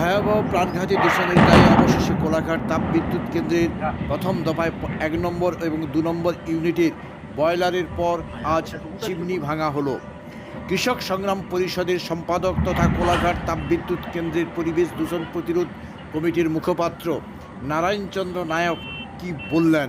ভয়াবহ প্রাণঘাতী দূষণের দায়ে অবশেষে কোলাঘাট তাপবিদ্যুৎ কেন্দ্রের প্রথম দফায় এক নম্বর এবং দু নম্বর ইউনিটের বয়লারের পর আজ চিমনি ভাঙা হলো। কৃষক সংগ্রাম পরিষদের সম্পাদক তথা কোলাঘাট তাপবিদ্যুৎ কেন্দ্রের পরিবেশ দূষণ প্রতিরোধ কমিটির মুখপাত্র নারায়ণচন্দ্র নায়ক কি বললেন?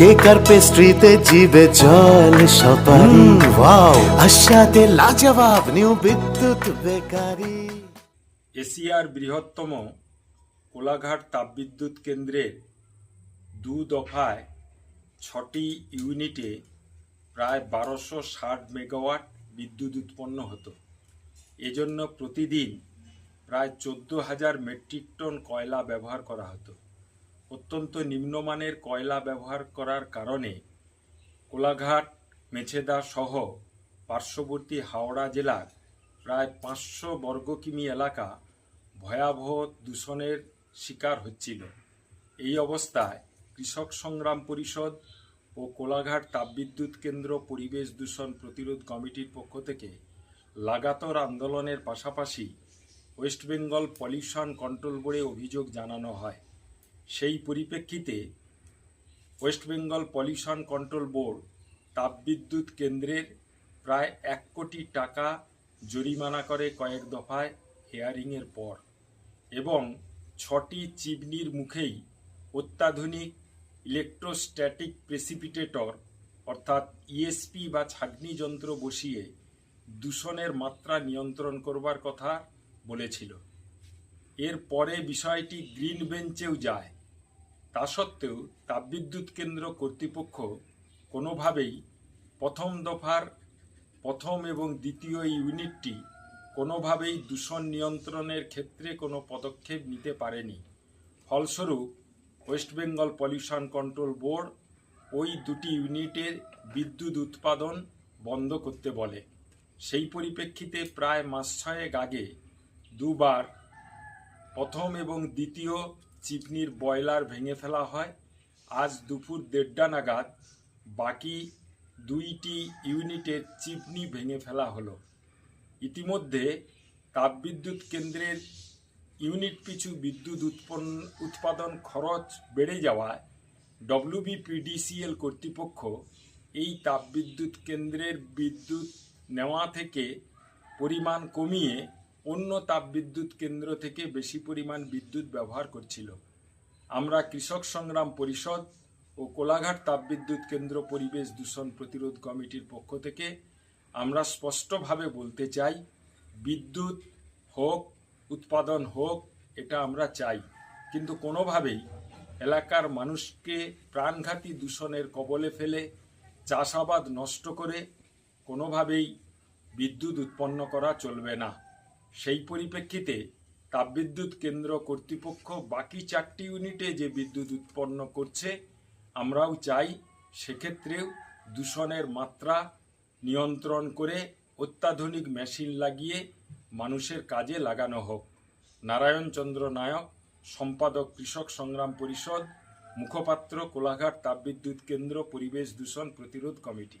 কেক আর পেস্ট্রিতে জিবে জল সপারি ওয়াও। আশাতে লাজবাব নিউ বিদ্যুৎ বেকারি। এশিয়ার বৃহত্তম কোলাঘাট তাপবিদ্যুৎ কেন্দ্রের দু দফায় ছটি ইউনিটে প্রায় বারোশো ষাট মেগাওয়াট বিদ্যুৎ উৎপন্ন হতো। এজন্য প্রতিদিন প্রায় চোদ্দ হাজার মেট্রিক টন কয়লা ব্যবহার করা হতো। অত্যন্ত নিম্নমানের কয়লা ব্যবহার করার কারণে কোলাঘাট, মেছেদা সহ পার্শ্ববর্তী হাওড়া জেলার প্রায় পাঁচশো বর্গ কিমি এলাকা ভয়াবহ দূষণের শিকার হচ্ছিল। এই অবস্থায় কৃষক সংগ্রাম পরিষদ ও কোলাঘাট তাপবিদ্যুৎ কেন্দ্র পরিবেশ দূষণ প্রতিরোধ কমিটির পক্ষ থেকে লাগাতার আন্দোলনের পাশাপাশি ওয়েস্ট বেঙ্গল পলিউশন কন্ট্রোল বোর্ডে অভিযোগ জানানো হয়। সেই পরিপ্রেক্ষিতে West Bengal pollution control board তাপবিদ্যুৎ কেন্দ্রের প্রায় এক কোটি টাকা জরিমানা করে কয়েক দফায় হেয়ারিংয়ের পর এবং ছটি চিবনির মুখেই অত্যাধুনিক ইলেকট্রোস্ট্যাটিক প্রেসিপিটেটর অর্থাৎ ইএসপি বা ছাঁকনি যন্ত্র বসিয়ে দূষণের মাত্রা নিয়ন্ত্রণ করবার কথা বলেছিল। এর পরে বিষয়টি গ্রিন বেঞ্চেও যায়। তা সত্ত্বেও তাপবিদ্যুৎ কেন্দ্র কর্তৃপক্ষ কোনোভাবেই প্রথম দফার প্রথম এবং দ্বিতীয় ইউনিটটি কোনোভাবেই দূষণ নিয়ন্ত্রণের ক্ষেত্রে কোনো পদক্ষেপ নিতে পারেনি। ফলস্বরূপ, West Bengal pollution control board ওই দুটি ইউনিটের বিদ্যুৎ উৎপাদন বন্ধ করতে বলে। সেই পরিপ্রেক্ষিতে প্রায় মাস ছয়েক আগে দুবার প্রথম এবং দ্বিতীয় চিপনির বয়লার ভেঙে ফেলা হয়। আজ দুপুর দেড়টা নাগাদ বাকি দুইটি ইউনিটের চিপনি ভেঙে ফেলা হলো। ইতিমধ্যে তাপবিদ্যুৎ কেন্দ্রের ইউনিট পিছু বিদ্যুৎ উৎপন্ন, উৎপাদন খরচ বেড়ে যাওয়ায় ডব্লিউবিপিডিসিএল কর্তৃপক্ষ এই তাপবিদ্যুৎ কেন্দ্রের বিদ্যুৎ নেওয়া থেকে পরিমাণ কমিয়ে অন্য তাপবিদ্যুৎ কেন্দ্র থেকে বেশি পরিমাণ বিদ্যুৎ ব্যবহার করছিল। আমরা কৃষক সংগ্রাম পরিষদ ও কোলাঘাট তাপবিদ্যুৎ কেন্দ্র পরিবেশ দূষণ প্রতিরোধ কমিটির পক্ষ থেকে আমরা স্পষ্টভাবে বলতে চাই, বিদ্যুৎ হোক, উৎপাদন হোক, এটা আমরা চাই। কিন্তু কোনোভাবেই এলাকার মানুষকে প্রাণঘাতী দূষণের কবলে ফেলে, চাষাবাদ নষ্ট করে কোনোভাবেই বিদ্যুৎ উৎপন্ন করা চলবে না। সেই পরিপ্রেক্ষিতে তাপবিদ্যুৎ কেন্দ্র কর্তৃপক্ষ বাকি চারটি ইউনিটে যে বিদ্যুৎ উৎপন্ন করছে, আমরাও চাই সেক্ষেত্রেও দূষণের মাত্রা নিয়ন্ত্রণ করে অত্যাধুনিক মেশিন লাগিয়ে মানুষের কাজে লাগানো হোক। নারায়ণচন্দ্র নায়ক, সম্পাদক কৃষক সংগ্রাম পরিষদ, মুখপাত্র কোলাঘাট তাপবিদ্যুৎ কেন্দ্র পরিবেশ দূষণ প্রতিরোধ কমিটি।